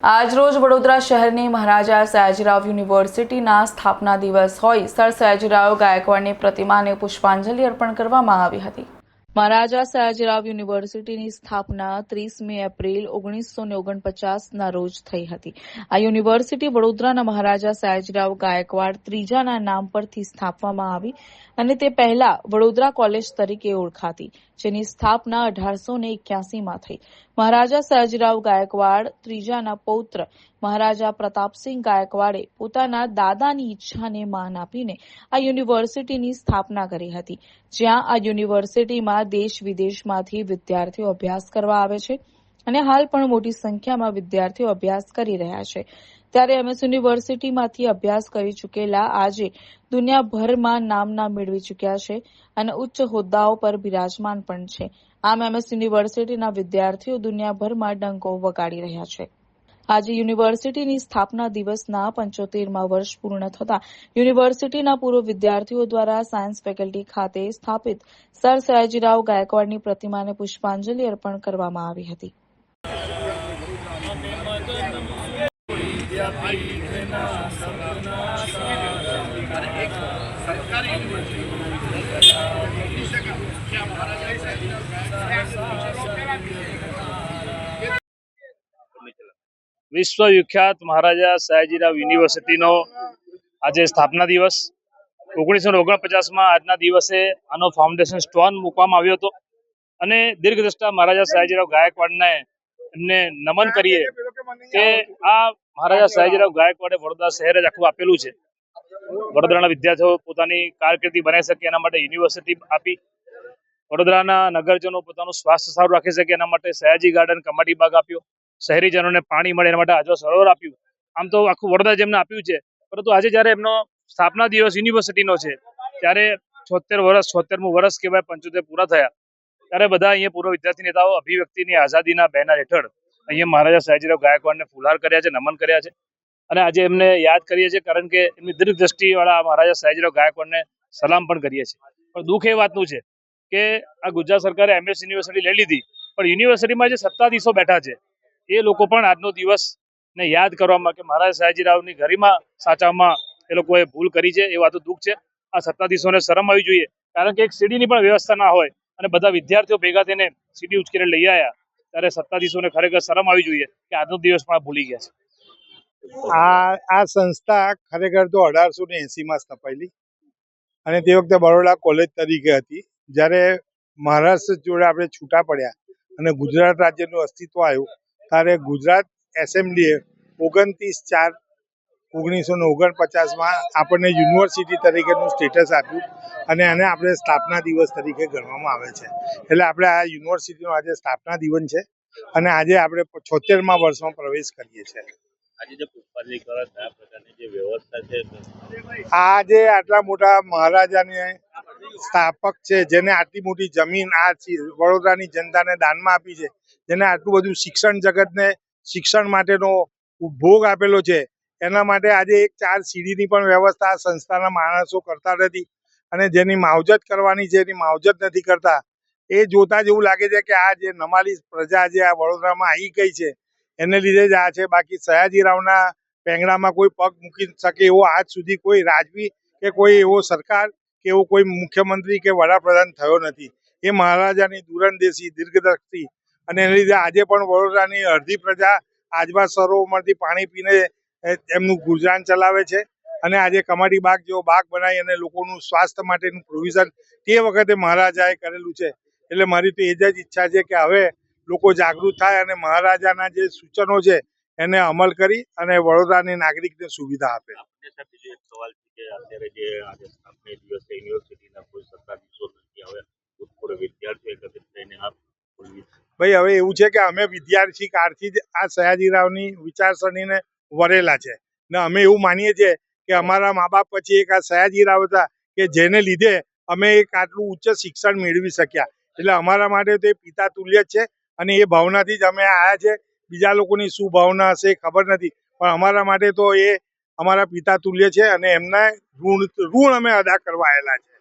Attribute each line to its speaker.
Speaker 1: આજરોજ વડોદરા શહેરની મહારાજા સયાજીરાવ યુનિવર્સિટીના સ્થાપના દિવસ હોય. સર સયાજીરાવ ગાયકવાડની પ્રતિમાને પુષ્પાંજલિ અર્પણ કરવામાં આવી હતી. મહારાજા સયાજીરાવ યુનિવર્સિટીની સ્થાપના ત્રીસમી એપ્રિલ ઓગણીસો ને ઓગણપચાસના રોજ થઈ હતી. આ યુનિવર્સિટી વડોદરાના મહારાજા સયાજીરાવ ગાયકવાડ ત્રીજાના નામ પરથી સ્થાપવામાં આવી અને તે પહેલા વડોદરા કોલેજ તરીકે ઓળખાતી, જેની સ્થાપના અઢારસો ને એક્યાસીમાં થઈ. મહારાજા સયાજીરાવ ગાયકવાડ ત્રીજાના પૌત્ર મહારાજા પ્રતાપસિંહ ગાયકવાડે પોતાના દાદાની ઈચ્છાને માન આપીને આ યુનિવર્સિટીની સ્થાપના કરી હતી. જ્યાં આ યુનિવર્સિટીમાં દેશ વિદેશમાંથી વિદ્યાર્થીઓ અભ્યાસ કરવા આવે છે અને હાલ પણ મોટી સંખ્યામાં વિદ્યાર્થીઓ અભ્યાસ કરી રહ્યા છે. ત્યારે એમએસ યુનિવર્સિટીમાંથી અભ્યાસ કરી ચૂકેલા આજે દુનિયાભરમાં નામના મેળવી ચૂક્યા છે અને ઉચ્ચ હોદ્દાઓ પર બિરાજમાન પણ છે. આમ એમએસ યુનિવર્સિટીના વિદ્યાર્થીઓ દુનિયાભરમાં ડંકો વગાડી રહ્યા છે. આજે યુનિવર્સિટીની સ્થાપના દિવસના પંચોતેરમાં વર્ષ પૂર્ણ થતા યુનિવર્સિટીના પૂર્વ વિદ્યાર્થીઓ દ્વારા સાયન્સ ફેકલ્ટી ખાતે સ્થાપિત સર સયાજીરાવ ગાયકવાડની પ્રતિમાને પુષ્પાંજલિ અર્પણ કરવામાં આવી હતી.
Speaker 2: વિશ્વ વિખ્યાત મહારાજા સયાજીરાવ યુનિવર્સિટીનો આજે સ્થાપના દિવસ. ઓગણીસો ઓગણપચાસમાં આજના દિવસે આનો ફાઉન્ડેશન સ્ટોન મૂકવામાં આવ્યો હતો. અને દીર્ઘદ્રષ્ટા મહારાજા સયાજીરાવ ગાયકવાડને એમને નમન કરીએ કે આ મહારાજા સયાજીરાવ ગાયકવાડે વડોદરા શહેર જ આખું આપેલું છે. વડોદરાના વિદ્યાર્થીઓ પોતાની કારકિર્દી બનાવી શકે, એના માટે યુનિવર્સિટી આપી. વડોદરાના નગરજનો પોતાનું સ્વાસ્થ્ય સારું રાખી શકે, એના માટે સયાજી ગાર્ડન કમાટી બાગ આપ્યો. શહેરીજનોને પાણી મળે એના માટે આજવા સરોવર આપ્યું, આમ તો આખું વડોદરા જેમને આપ્યું છે, પરંતુ આજે જ્યારે એમનો સ્થાપના દિવસ યુનિવર્સિટીનો છે, ત્યારે છોતેર વર્ષ છોતેરમું વર્ષ કહેવાય, પંચોતેર પૂરા થયા. ત્યારે બધા અહીંયા પૂર્વ વિદ્યાર્થી નેતાઓ, અભિવ્યક્તિની આઝાદીના બેનર હેઠળ અહીંયા મહારાજા સયાજીરાવ ગાયકવાડને ફુલહાર કર્યા છે, નમન કર્યા છે. અને આજે એમને યાદ કરીએ છીએ કારણ કે એમની દીર્ઘદ્રષ્ટિવાળા મહારાજા સયાજીરાવ ગાયકવાડને સલામ પણ કરીએ છીએ. પણ દુઃખ એ વાતનું છે કે આ ગુજરાત સરકારે એમએસ યુનિવર્સિટી લઈ લીધી, પણ યુનિવર્સિટીમાં જે સત્તાધીશો બેઠા છે એ લોકો પણ આજનો દિવસ ને યાદ કરવામાં કે મહારાજ સયાજીરાવની ગરિમા સાચવવામાં એ લોકોએ ભૂલ કરી છે, એ વાતો દુઃખ છે. આ સત્તાધીશોને શરમ આવી જોઈએ, કારણ કે એક સીડીની પણ વ્યવસ્થા ના હોય અને બધા વિદ્યાર્થીઓ ભેગા થઈને સીડી ઉચકીને લઈ આવ્યા ત્યારે સત્તાધીશોને ખરેખર શરમ આવી જોઈએ કે આજનો દિવસ પણ ભૂલી ગયા છે.
Speaker 3: આ આ સંસ્થા ખરેખર તો અઢારસો ને એંસીમાં સ્થપાયેલી અને તે વખતે બરોડા કોલેજ તરીકે હતી. જ્યારે મહારાષ્ટ્ર જોડે આપણે છૂટા પડ્યા અને ગુજરાત રાજ્યનું અસ્તિત્વ આવ્યું ત્યારે ગુજરાત એસેમ્બલીએ ઓગણત્રીસ ચાર ઓગણીસો ને ઓગણપચાસમાં આપણને યુનિવર્સિટી તરીકેનું સ્ટેટસ આપ્યું અને એને આપણે સ્થાપના દિવસ તરીકે ગણવામાં આવે છે. એટલે આપણે આ યુનિવર્સિટીનો આજે સ્થાપના દિવસ છે અને આજે આપણે છોતેરમાં વર્ષમાં પ્રવેશ કરીએ છીએ.
Speaker 4: આજે
Speaker 3: આટલા મોટા મહારાજાને સ્થાપક છે, જેને આટલી મોટી જમીન આ વડોદરાની જનતાને દાનમાં આપી છે, જેને આટલું બધું શિક્ષણ જગતને, શિક્ષણ માટેનો ભોગ આપેલો છે. એના માટે આજે એક ચાર સીડીની પણ વ્યવસ્થા આ સંસ્થાના માણસો કરતા નથી અને જેની માવજત કરવાની છે, એની માવજત નથી કરતા. એ જોતા જ એવું લાગે છે કે આ જે નમાલી પ્રજા જે આ વડોદરામાં આવી ગઈ છે, એને લીધે જ આ છે. બાકી સયાજીરાવના પેંગડામાં કોઈ પગ મૂકી શકે એવો આજ સુધી કોઈ રાજવી કે કોઈ એવો સરકાર કે એવો કોઈ મુખ્યમંત્રી કે વડાપ્રધાન થયો નથી. એ મહારાજાની દૂરંદેશી દીર્ઘદ્રષ્ટિ અને એને લીધે આજે પણ વડોદરાની અડધી પ્રજા આજવા સરોવરમાંથી પાણી પીને એમનું ગુજરાન ચલાવે છે અને આજે કમાટી બાગ જેવો બાગ બનાવી અને લોકોનું સ્વાસ્થ્ય માટેનું પ્રોવિઝન તે વખતે મહારાજાએ કરેલું છે. એટલે મારી તો એ જ ઈચ્છા છે કે હવે લોકો જાગૃત થાય અને મહારાજાના જે સૂચનો છે એને અમલ કરી અને વડોદરાની નાગરિકને સુવિધા આપે.
Speaker 4: આપને સાહેબ બીજો એક સવાલ છે કે અત્યારે જે આજે દિવસે યુનિવર્સિટીના કોઈ સત્તાધીશો નથી હવે ભૂતપૂર્વ વિદ્યાર્થીઓ એકત્રિત થઈને આ
Speaker 3: ભાઈ હવે એવું છે કે અમે વિદ્યાર્થી કાળથી જ આ સયાજીરાવની વિચારસરણીને વરેલા છે. ને અમે એવું માનીએ છીએ કે અમારા મા બાપ પછી એક આ સયાજીરાવ હતા કે જેને લીધે અમે એક આટલું ઉચ્ચ શિક્ષણ મેળવી શક્યા. એટલે અમારા માટે તો એ પિતા તુલ્ય જ છે અને એ ભાવનાથી જ અમે આવ્યા છે બીજા લોકોની શું ભાવના હશે ખબર નથી. પણ અમારા માટે તો એ અમારા પિતા તુલ્ય છે અને એમના ઋણ ઋણ અમે અદા કરવા આવેલા છે.